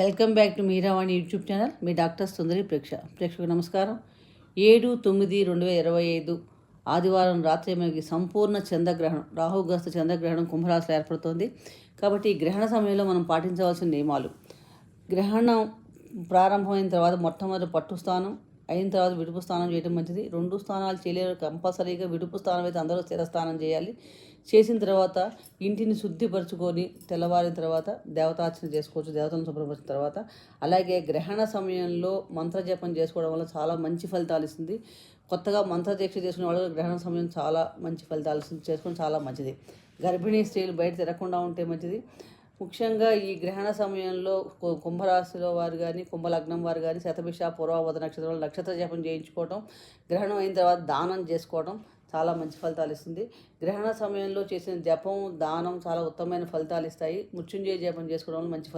Welcome back to Meeravani YouTube channel. Me doctor Sundari ప్రేక్ష ప్రేక్షకు నమస్కారం. ఏడు తొమ్మిది రెండు వేల ఇరవై ఐదు ఆదివారం రాత్రి మనకి సంపూర్ణ చంద్రగ్రహణం రాహుగ్రస్త చంద్రగ్రహణం కుంభరాశిలో ఏర్పడుతోంది. కాబట్టి ఈ గ్రహణ సమయంలో మనం పాటించవలసిన నియమాలు. గ్రహణం ప్రారంభమైన తర్వాత మొట్టమొదటి పట్టు స్థానం అయిన తర్వాత విడుపు స్నానం చేయడం మంచిది. రెండు స్థానాలు చేయలేరు. కంపల్సరీగా విడుపు స్థానం అయితే అందరూ స్థిరస్నానం చేయాలి. చేసిన తర్వాత ఇంటిని శుద్ధిపరచుకొని తెల్లవారిన తర్వాత దేవతార్చన చేసుకోవచ్చు దేవతలను శుభ్రపరిచిన తర్వాత. అలాగే గ్రహణ సమయంలో మంత్రజపం చేసుకోవడం వల్ల చాలా మంచి ఫలితాలు ఇస్తుంది. కొత్తగా మంత్రదీక్ష చేసుకునే వాళ్ళు గ్రహణ సమయం చాలా మంచి ఫలితాలు ఇస్తుంది. చేసుకోవడం చాలా మంచిది. గర్భిణీ స్త్రీలు బయట తిరగకుండా ఉంటే మంచిది. ముఖ్యంగా ఈ గ్రహణ సమయంలో కుంభరాశిలో వారు కానీ కుంభలగ్నం వారు కానీ శతభిష పూర్వవధ నక్షత్రంలో నక్షత్ర జపం చేయించుకోవటం గ్రహణం అయిన తర్వాత దానం చేసుకోవడం చాలా మంచి ఫలితాలు ఇస్తుంది. గ్రహణ సమయంలో చేసిన జపం దానం చాలా ఉత్తమమైన ఫలితాలు ఇస్తాయి. మృత్యుంజయ జపం చేసుకోవడం వల్ల మంచి